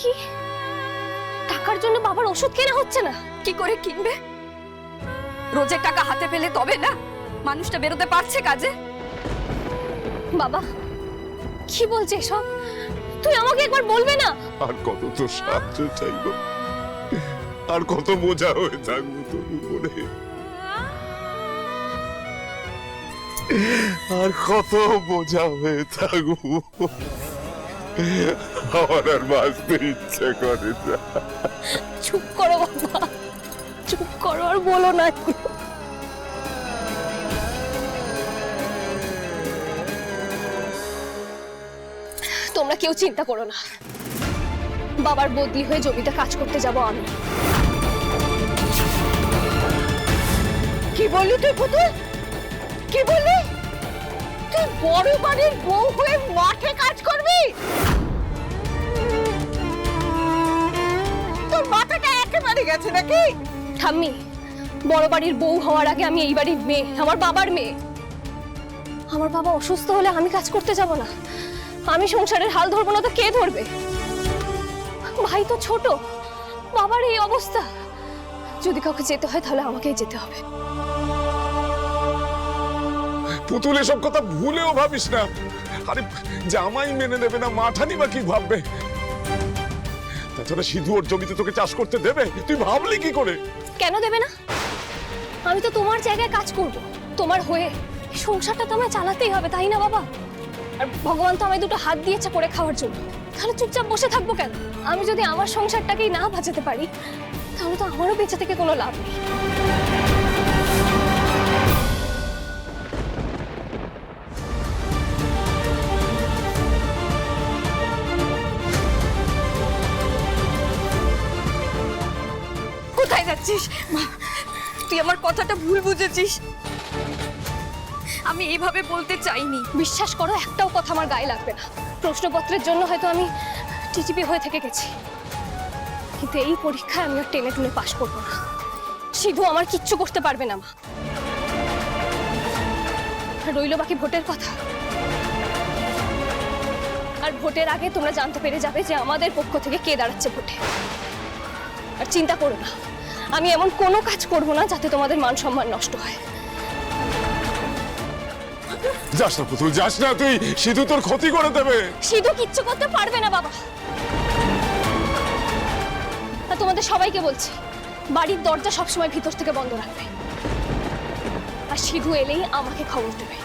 কি? টাকার জন্য বাবার ওষুধ কেনা হচ্ছে না। কি করে কিনবে? রোজের টাকা হাতে পেলে তবে না? মানুষটা বেরোতে পারছে কাজে? বাবা, কি বলছে সব তুই আমাকে একবার বলবে না? আর কত তো সাহায্য চাইব। আর কত বোঝা হয়ে থাকব তোর উপরে। আর কত বোঝা হয়ে থাকব? আমার আর বাঁচতে ইচ্ছে করে না চুপ করো বাবা। চুপ করো, আর বলো না তোমরা কেউ চিন্তা করো না। বাবার বদলি হয়ে জমিতে কাজ করতে যাব আমি। কি বললি তুই পুতুল? কি বললি? তুই বড় বাড়ির বউ হয়ে মাঠে কাজ গেছে নাকি? ঠাম্মি বড় বাড়ির বউ হওয়ার আগে আমি এই বাড়ির মেয়ে আমার বাবার মেয়ে। আমার বাবা অসুস্থ হলে আমি কাজ করতে যাব না। আমি সংসারের হাল ধরবো না তো কে ধরবে? ভাই তো ছোট বাবার এই অবস্থা। যদি কাউকে যেতে হয় তাহলে আমাকেই যেতে হবে। পুতুল এসব কথা ভুলেও ভাবিস না। আরে জামাই মেনে নেবে না মাঠানি বা কি ভাববে? তাছাড়া সিধু ওর জমিতে তোকে চাষ করতে দেবে? তুই ভাবলি কি করে? কেন দেবে না? আমি তো তোমার জায়গায় কাজ করব। তোমার হয়ে সংসারটা তো আমায় চালাতেই হবে, তাই না বাবা? আর ভগবান তো আমায় দুটো হাত দিয়েছে করে খাওয়ার জন্য। তাহলে চুপচাপ বসে থাকব কেন? আমি যদি আমার সংসারটাকেই না বাঁচাতে পারি, তাহলে তো আমারও বেঁচে থেকে কোনো লাভ নেই। কোথায় যাচ্ছিস? মা, তুই আমার কথাটা ভুল বুঝেছিস। আমি এইভাবে বলতে চাইনি। বিশ্বাস করো একটাও কথা আমার গায়ে লাগবে না। প্রশ্নপত্রের জন্য হয়তো আমি টিটিপি হয়ে থেকে গেছি। কিন্তু এই পরীক্ষায় আমি আর টেনে টুনে পাশ করব না। সিধু আমার কিচ্ছু করতে পারবে না মা। রইল বাকি ভোটের কথা। আর ভোটের আগে তোমরা জানতে পেরে যাবে যে আমাদের পক্ষ থেকে কে দাঁড়াচ্ছে ভোটে। আর চিন্তা করো না। আমি এমন কোনো কাজ করব না যাতে তোমাদের মান সম্মান নষ্ট হয়। যাস না পুতুল যাস না তুই। সিধু তোর ক্ষতি করে দেবে। সিধু কিচ্ছু করতে পারবে না বাবা। আর তোমাদের সবাইকে বলছি বাড়ির দরজা সবসময় ভিতর থেকে বন্ধ রাখবে। আর সিধু এলেই আমাকে খবর দেবে।